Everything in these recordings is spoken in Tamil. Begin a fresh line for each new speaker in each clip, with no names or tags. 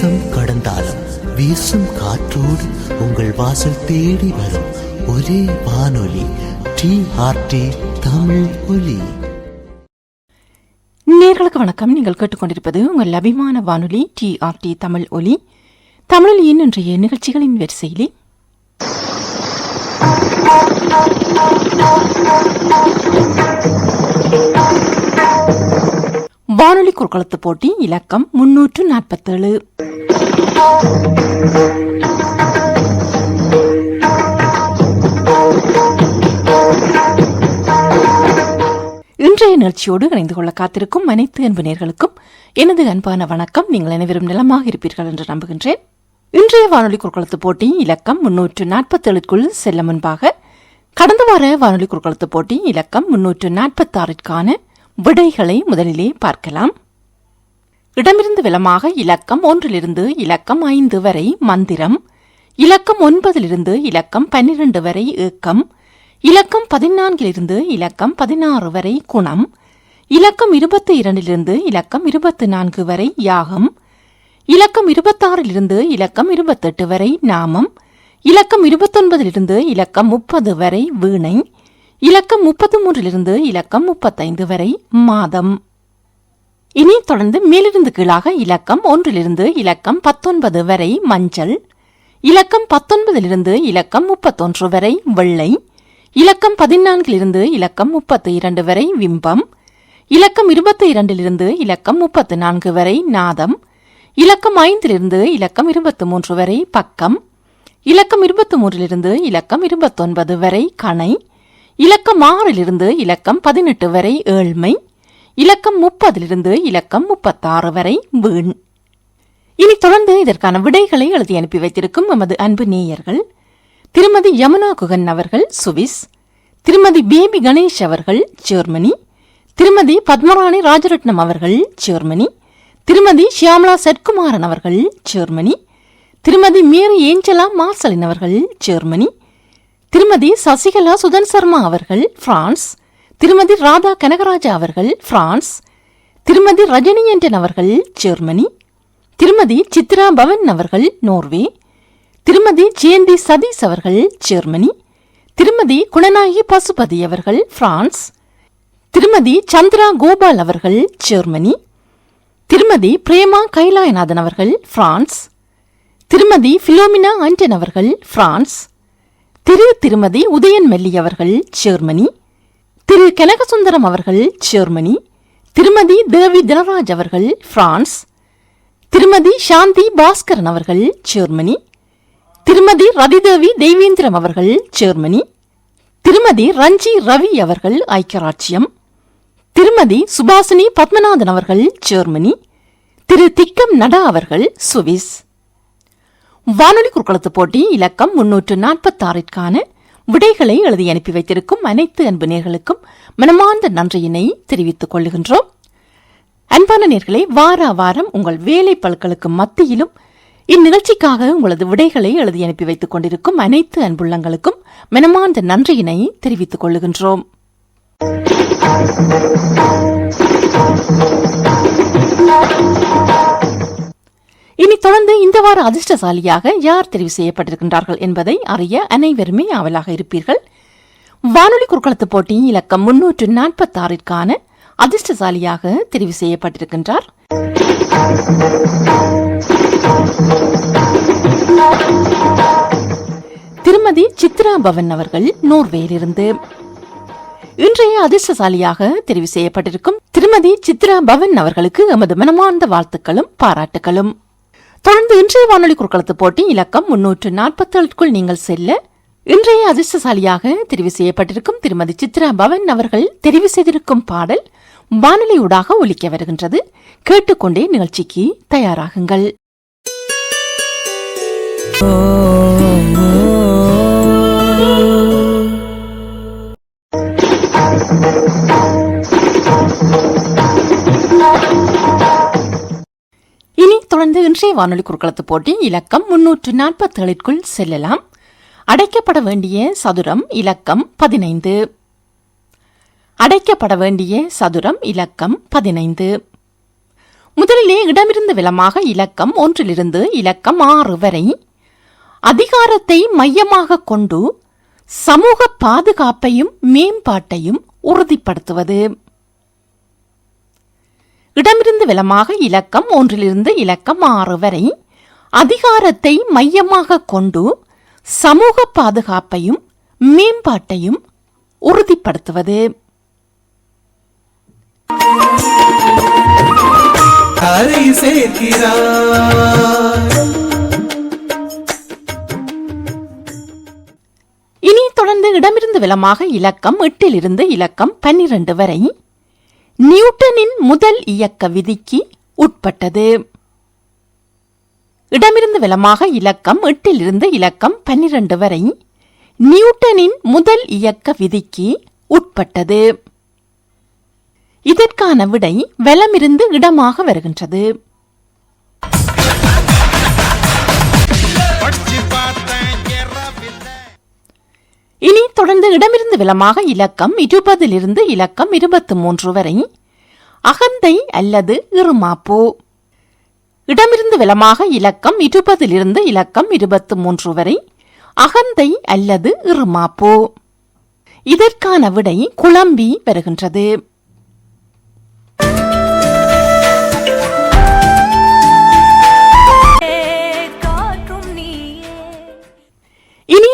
தேசம் கடந்தாலும் வீசும் காற்றோடு உங்கள் வாசல் தேடி வரும் ஒரே வானொலி டிஆர்டி தமிழ் ஒலி.
நேர்களுக்கு வணக்கம். நீங்கள் கேட்டுக்கொண்டிருப்பது உங்கள் அபிமான வானொலி டிஆர்டி தமிழ் ஒலி. தமிழில் இன்றைய நிகழ்ச்சிகளின் வரிசையிலே வானொலி குறுக்கலத்து போட்டி இலக்கம் முன்னூற்று நாற்பத்தேழு. இன்றைய நிகழ்ச்சியோடு இணைந்து கொள்ள காத்திருக்கும் அனைத்து அன்பு நேர்களுக்கும் எனது அன்பான வணக்கம். நீங்கள் அனைவரும் நிலமாக இருப்பீர்கள் என்று நம்புகின்றேன். இன்றைய வானொலி குறுக்கலத்து போட்டி இலக்கம் முன்னூற்று நாற்பத்தேழுக்குள் செல்ல முன்பாக கடந்த வார வானொலி குறுக்கலத்து போட்டி இலக்கம் முன்னூற்று நாற்பத்தாறிற்கான விடைகளை முதலிலே பார்க்கலாம். இடமிருந்து விலமாக இலக்கம் ஒன்றிலிருந்து இலக்கம் ஐந்து வரை மந்திரம். இலக்கம் ஒன்பதிலிருந்து இலக்கம் பன்னிரண்டு வரை ஏக்கம். இலக்கம் பதினான்கிலிருந்து இலக்கம் பதினாறு வரை குணம். இலக்கம் இருபத்தி இரண்டிலிருந்து இலக்கம் இருபத்தி நான்கு வரை யாகம். இலக்கம் இருபத்தாறிலிருந்து இலக்கம் இருபத்தெட்டு வரை நாமம். இலக்கம் இருபத்தொன்பதிலிருந்து இலக்கம் முப்பது வரை வீணை. இலக்கம் முப்பத்து மூன்றிலிருந்து இலக்கம் முப்பத்தைந்து வரை மாதம். இனி தொடர்ந்து மேலிருந்து கீழாக இலக்கம் ஒன்றிலிருந்து இலக்கம் பத்தொன்பது வரை மஞ்சள். இலக்கம் பத்தொன்பதிலிருந்து இலக்கம் முப்பத்தொன்று வரை வெள்ளை. இலக்கம் பதினான்கிலிருந்து இலக்கம் முப்பத்தி இரண்டு வரை விம்பம். இலக்கம் இருபத்தி இரண்டிலிருந்து இலக்கம் முப்பத்து நான்கு வரை நாதம். இலக்கம் ஐந்திலிருந்து இலக்கம் இருபத்தி மூன்று வரை பக்கம். இலக்கம் இருபத்தி மூன்றிலிருந்து இலக்கம் இருபத்தொன்பது வரை கணை. இலக்கம் ஆறிலிருந்து இலக்கம் பதினெட்டு வரை ஏழ்மை இலக்கம் முப்பதிலிருந்து இலக்கம் முப்பத்தாறு வரை வீண். இனி தொடர்ந்து இதற்கான விடைகளை எழுதி அனுப்பி வைத்திருக்கும் எமது அன்பு நேயர்கள் திருமதி யமுனா குகன் அவர்கள் சுவிஸ் திருமதி பேபி கணேஷ் அவர்கள் ஜெர்மனி திருமதி பத்மராணி ராஜரட்னம் அவர்கள் ஜெர்மனி திருமதி ஷியாமலா சட்குமாரன் அவர்கள் ஜெர்மனி திருமதி மேரி ஏஞ்சலா மார்சலின் அவர்கள் ஜெர்மனி திருமதி சசிகலா சுதன் சர்மா அவர்கள் பிரான்ஸ். திருமதி ராதா கனகராஜா அவர்கள் பிரான்ஸ். திருமதி ரஜினியன்றன் அவர்கள் ஜெர்மனி. திருமதி சித்ரா பவன் அவர்கள் நோர்வே. திருமதி ஜெயந்தி சதீஷ் அவர்கள் ஜெர்மனி. திருமதி குணநாயகி பசுபதி அவர்கள் பிரான்ஸ். திருமதி சந்திரா கோபால் அவர்கள் ஜெர்மனி. திருமதி பிரேமா கைலாயநாதன் அவர்கள் பிரான்ஸ். திருமதி பிலோமினா ஆண்டன் அவர்கள் பிரான்ஸ். திரு திருமதி உதயன் மெல்லி அவர்கள் ஜெர்மனி திரு கனகசுந்தரம் அவர்கள் ஜெர்மனி திருமதி தேவி தினராஜ் அவர்கள் பிரான்ஸ். திருமதி சாந்தி பாஸ்கரன் அவர்கள் ஜெர்மனி திருமதி ரதிதேவி தெய்வேந்திரம் அவர்கள் ஜெர்மனி திருமதி ரஞ்சி ரவி அவர்கள் ஐக்கியராட்சியம் திருமதி சுபாசினி பத்மநாதன் அவர்கள் ஜெர்மனி திரு திக்கம் நடா அவர்கள் சுவிஸ். வானொலி குறுக்களத்து போட்டி இலக்கம் முன்னூற்று நாற்பத்தாறிற்கான விடைகளை எழுதி அனுப்பி வைத்திருக்கும் அனைத்து அன்பு நேர்களுக்கும் மனமார்ந்த நன்றியினை தெரிவித்துக் கொள்கின்றோம். அன்பான நேர்களை வார வாரம் உங்கள் வேலை பழுக்களுக்கு மத்தியிலும் இந்நிகழ்ச்சிக்காக உங்களது விடைகளை எழுதி அனுப்பி வைத்துக் கொண்டிருக்கும் அனைத்து அன்புள்ளங்களுக்கும் மனமார்ந்த நன்றியினை தெரிவித்துக் கொள்ளுகின்றோம் இனி தொடர்ந்து இந்த வார அதிர்ஷ்டசாலியாக யார் தெரிவு செய்யப்பட்டிருக்கின்றார்கள் என்பதை அறிய அனைவருமே ஆவலாக இருப்பீர்கள். வானொலி குறுக்களத்து போட்டியின் இலக்கம் முன்னூற்று நாற்பத்தாறிற்கான அதிர்ஷ்டசாலியாக தெரிவு செய்யப்பட்டிருக்கின்றார். திருமதி சித்ரா பவன் அவர்கள் நோர்வேயிலிருந்து. இன்றைய அதிர்ஷ்டசாலியாக தெரிவு செய்யப்பட்டிருக்கும் திருமதி சித்ரா பவன் அவர்களுக்கு எமது மனமார்ந்த வாழ்த்துக்களும் பாராட்டுகளும் தொடர்ந்து இன்றைய வானொலி குறுக்களத்து போட்டி இலக்கம் முன்னூற்று நாற்பத்தேழுக்குள் நீங்கள் செல்ல இன்றைய அதிர்ஷ்டசாலியாக தெரிவு செய்யப்பட்டிருக்கும் திருமதி சித்ரா பவன் அவர்கள் தெரிவு செய்திருக்கும் பாடல் வானொலியூடாக ஒலிக்க வருகின்றது. கேட்டுக்கொண்டே நிகழ்ச்சிக்கு தயாராகுங்கள். இன்றைய வானொலி குறுக்களத்து போட்டி இலக்கம் முன்னூற்று நாற்பத்தேழிற்குள் செல்லலாம். அடைக்கப்பட வேண்டிய சதுரம் இலக்கம் பதினைந்து. அடைக்கப்பட வேண்டிய சதுரம் இலக்கம் பதினைந்து. முதலிலே இடமிருந்து விலமாக இலக்கம் ஒன்றிலிருந்து இலக்கம் ஆறு வரை. அதிகாரத்தை மையமாக கொண்டு சமூக பாதுகாப்பையும் மேம்பாட்டையும் உறுதிப்படுத்துவது. இடமிருந்து விலமாக இலக்கம் ஒன்றிலிருந்து இலக்கம் ஆறு வரை அதிகாரத்தை மையமாக கொண்டு சமூக பாதுகாப்பையும் மேம்பாட்டையும் உறுதிப்படுத்துவது.
கரை சேர்க்கிறார்.
இனி தொடர்ந்து இடமிருந்து விலமாக இலக்கம் எட்டிலிருந்து இலக்கம் பன்னிரண்டு வரை நியூட்டனின் முதல் இயக்க விதிக்கு உட்பட்டது. இடமிருந்து விலமாக இலக்கம் எட்டிலிருந்து இலக்கம் பன்னிரண்டு வரை நியூட்டனின் முதல் இயக்க விதிக்கு உட்பட்டது. இதற்கான விடை வலமிருந்து இடமாக வருகின்றது. இனி தொடர்ந்து இடமிருந்து விலமாக இலக்கம் இருபதிலிருந்து இலக்கம் இருபத்து மூன்று வரை. அகந்தை அல்லது இருமாப்பு. இடமிருந்து விலமாக இலக்கம் இருபதிலிருந்து இலக்கம் இருபத்து மூன்று வரை. அகந்தை அல்லது இருமாப்பு. இதற்கான விடை குழம்பி வருகின்றது.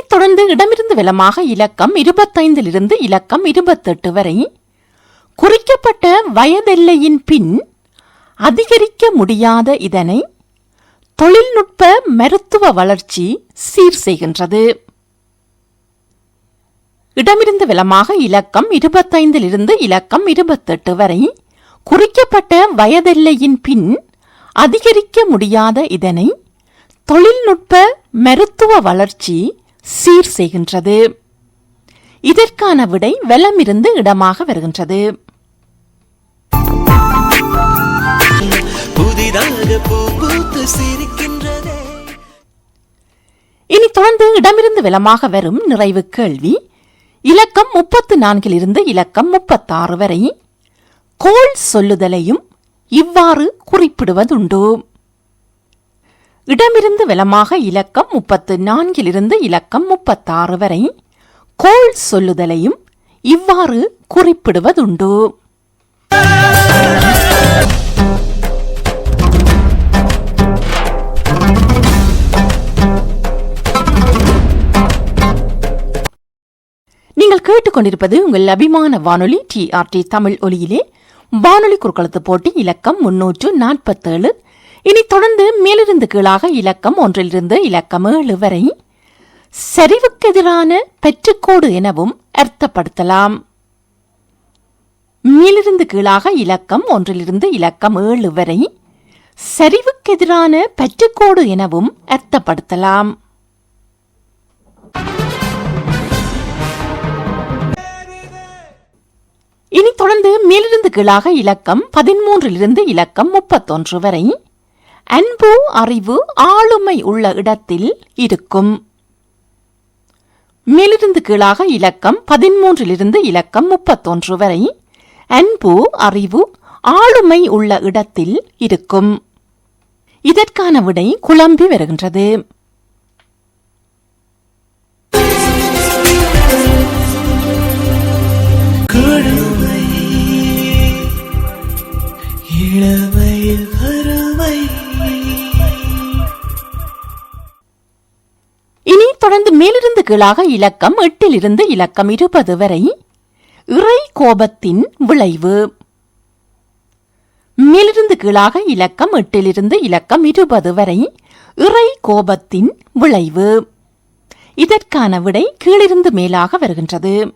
இனி தொடர்ந்து இடமிருந்து விலமாக இலக்கம் இருபத்தைந்திலிருந்து இலக்கம் இருபத்தெட்டு வரை. குறிக்கப்பட்ட வயதெல்லையின் பின் அதிகரிக்க முடியாத இதனை தொழில்நுட்ப மருத்துவ வளர்ச்சி சீர் செய்கின்றது. இடமிருந்து விலமாக இலக்கம் இருபத்தைந்திலிருந்து இலக்கம் இருபத்தெட்டு வரை. குறிக்கப்பட்ட வயதெல்லையின் பின் அதிகரிக்க முடியாத இதனை தொழில்நுட்ப மருத்துவ வளர்ச்சி சீர் செய்கின்றது. இதற்கான விடை வலமிருந்து இடமாக வருகின்றது. இனி தொடர்ந்து இடமிருந்து விலமாக வரும் நிறைவு கேள்வி. இலக்கம் முப்பத்து நான்கிலிருந்து இலக்கம் முப்பத்தாறு வரை. கோள் சொல்லுதலையும் இவ்வாறு குறிப்பிடுவதுண்டு. இடமிருந்து விலமாக இலக்கம் முப்பத்து நான்கிலிருந்து இலக்கம் முப்பத்தாறு வரை கோள் சொல்லுதலையும் இவ்வாறு குறிப்பிடுவதுண்டு. நீங்கள் கேட்டுக்கொண்டிருப்பது உங்கள் அபிமான வானொலி டிஆர்டி தமிழ் ஒலியிலே வானொலி குறுக்களத்து போட்டி இலக்கம் முன்னூற்று நாற்பத்தேழு இனி தொடர்ந்து மேலிருந்து கீழாக இலக்கம் ஒன்றிலிருந்து இலக்கம் ஏழு வரை சரிவுக்கெதிரான பெற்றுக்கோடு எனவும் அர்த்தப்படுத்தலாம். மேலிருந்து கீழாக இலக்கம் ஒன்றிலிருந்து இலக்கம் ஏழு வரை சரிவுக்கெதிரான பெற்றுக்கோடு எனவும் அர்த்தப்படுத்தலாம். இனி தொடர்ந்து மேலிருந்து கீழாக இலக்கம் பதிமூன்றிலிருந்து இலக்கம் முப்பத்தொன்று வரை அன்பு அறிவு ஆளுமை உள்ள இடத்தில் இருக்கும். மேலிருந்து கீழாக இலக்கம் பதிமூன்றிலிருந்து இலக்கம் முப்பத்தொன்று வரை அன்பு அறிவு ஆளுமை உள்ள இடத்தில் இருக்கும். இதற்கான விடை குழம்பி வருகின்றது. கீழாக இலக்கம் எட்டிலிருந்து இலக்கம் இருபது வரை. இறை கோபத்தின் விளைவு. மேலிருந்து கீழாக இலக்கம் எட்டிலிருந்து இலக்கம் இருபது வரை. இறை கோபத்தின் விளைவு. இதற்கான விடை கீழிருந்து மேலாக வருகின்றது.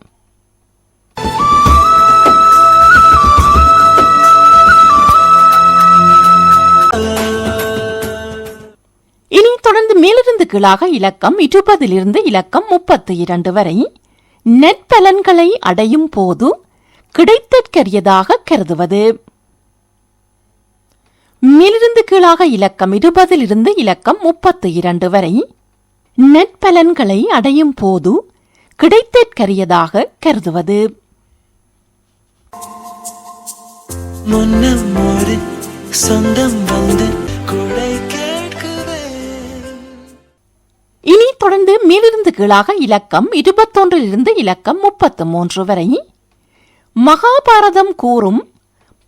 தொடர்ந்து மேலிருந்து கீழாக இலக்கம் இருபதிலிருந்து இலக்கம் முப்பத்தி இரண்டு வரை. நெற்பலன்களை அடையும் போது கிடைத்தற்கரியதாக கருதுவது. மேலிருந்து கீழாக இலக்கம் இருபதிலிருந்து இலக்கம் முப்பத்தி இரண்டு வரை. நெற்பலன்களை அடையும் போது கிடைத்தற்கரியதாக கருதுவது.
முன்னம் ஒரு
சொந்தம் வந்து
கீழாக இலக்கம் இருபத்தொன்றிலிருந்து இலக்கம் முப்பத்து மூன்று வரை. மகாபாரதம் கூறும்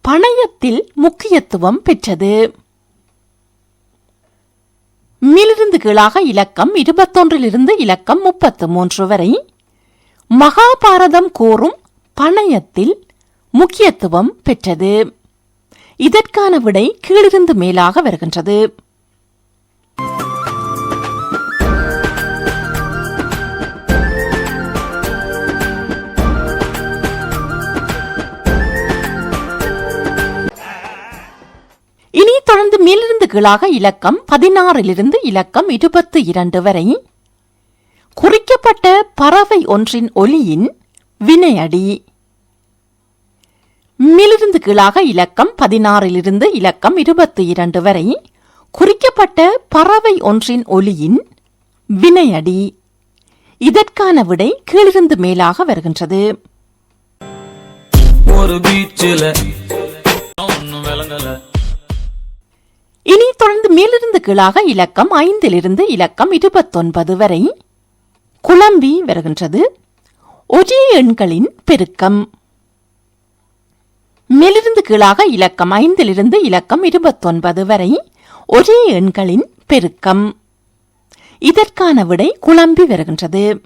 பணயத்தில் முக்கியத்துவம் பெற்றது. மேலிருந்து கீழாக இலக்கம் இருபத்தொன்றிலிருந்து இலக்கம் முப்பத்து மூன்று வரை. மகாபாரதம் கூறும் பணயத்தில் முக்கியத்துவம் பெற்றது. இதற்கான விடை கீழிருந்து மேலாக வருகின்றது. கீழாக இலக்கம் பதினாறிலிருந்து இலக்கம் இருபத்து இரண்டு வரை. குறிக்கப்பட்ட பறவை ஒன்றின் ஒலியின் வினையடி. மிலிருந்து கீழாக இலக்கம் பதினாறிலிருந்து இலக்கம் இருபத்தி இரண்டு வரை. குறிக்கப்பட்ட பறவை ஒன்றின் ஒலியின் வினையடி. இதற்கான விடை கீழிருந்து மேலாக வருகின்றது.
ஒரு பீச்சில் ஒன்னும் விளங்கல.
இனி தொடர்ந்து மேலிருந்து கீழாக இலக்கம் ஐந்திலிருந்து இலக்கம் இருபத்தொன்பது வரை குழம்பி வருகின்றது. ஒரே எண்களின் பெருக்கம். மேலிருந்து கீழாக இலக்கம் ஐந்திலிருந்து இலக்கம் இருபத்தொன்பது வரை ஒரே எண்களின் பெருக்கம். இதற்கான விடை குழம்பி வருகின்றது.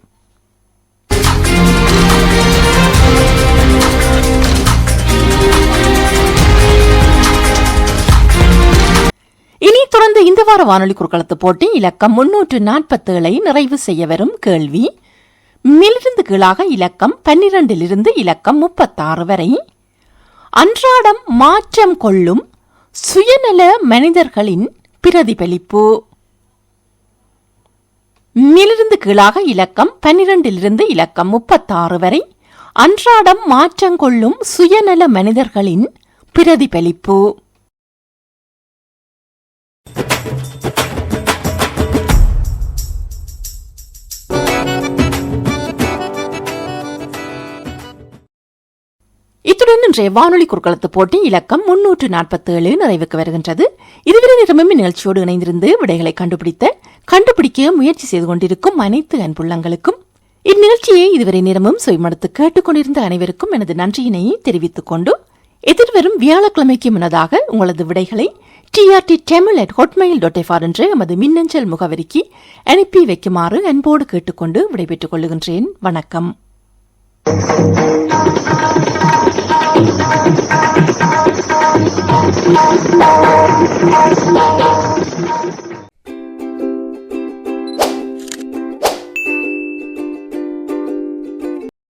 தொடர்ந்து இந்த வார வானொலி குறுக்களத்து போட்டி இலக்கம் முன்னூற்று நாற்பத்தேழை நிறைவு செய்ய வரும் கேள்வி. மேலிருந்து கீழாக இலக்கம் பன்னிரண்டிலிருந்து இலக்கம் முப்பத்தாறு வரை. அன்றாடம் மாற்றம் கொள்ளும் சுயநல மனிதர்களின் பிரதிபலிப்பு. மேலிருந்து கீழாக இலக்கம் பன்னிரண்டிலிருந்து இலக்கம் முப்பத்தாறு வரை. அன்றாடம் மாற்றம் கொள்ளும் சுயநல மனிதர்களின் பிரதிபலிப்பு. இத்துடன் இன்றைய வானொலி குறுக்கலத்து போட்டி இலக்கம் முன்னூற்று நாற்பத்தி ஏழு நிறைவுக்கு வருகின்றது. இதுவரை நிறமும் நிகழ்ச்சியோடு இணைந்திருந்து விடைகளை கண்டுபிடித்த கண்டுபிடிக்க முயற்சி செய்து கொண்டிருக்கும் அனைத்து அன்புள்ளங்களுக்கும் இந்நிகழ்ச்சியை இதுவரை நிறமும் சுயமடுத்து கேட்டுக்கொண்டிருந்த அனைவருக்கும் எனது நன்றியினை தெரிவித்துக் கொண்டு எதிர்வரும் வியாழக்கிழமைக்கு முன்னதாக உங்களது விடைகளை TRT Tamil at Hotmail dot FR என்ற எமது மின்னஞ்சல் முகவரிக்கு அனுப்பி வைக்குமாறு அன்போடு கேட்டுக்கொண்டு விடைபெற்றுக் கொள்ளுகின்றேன் வணக்கம்.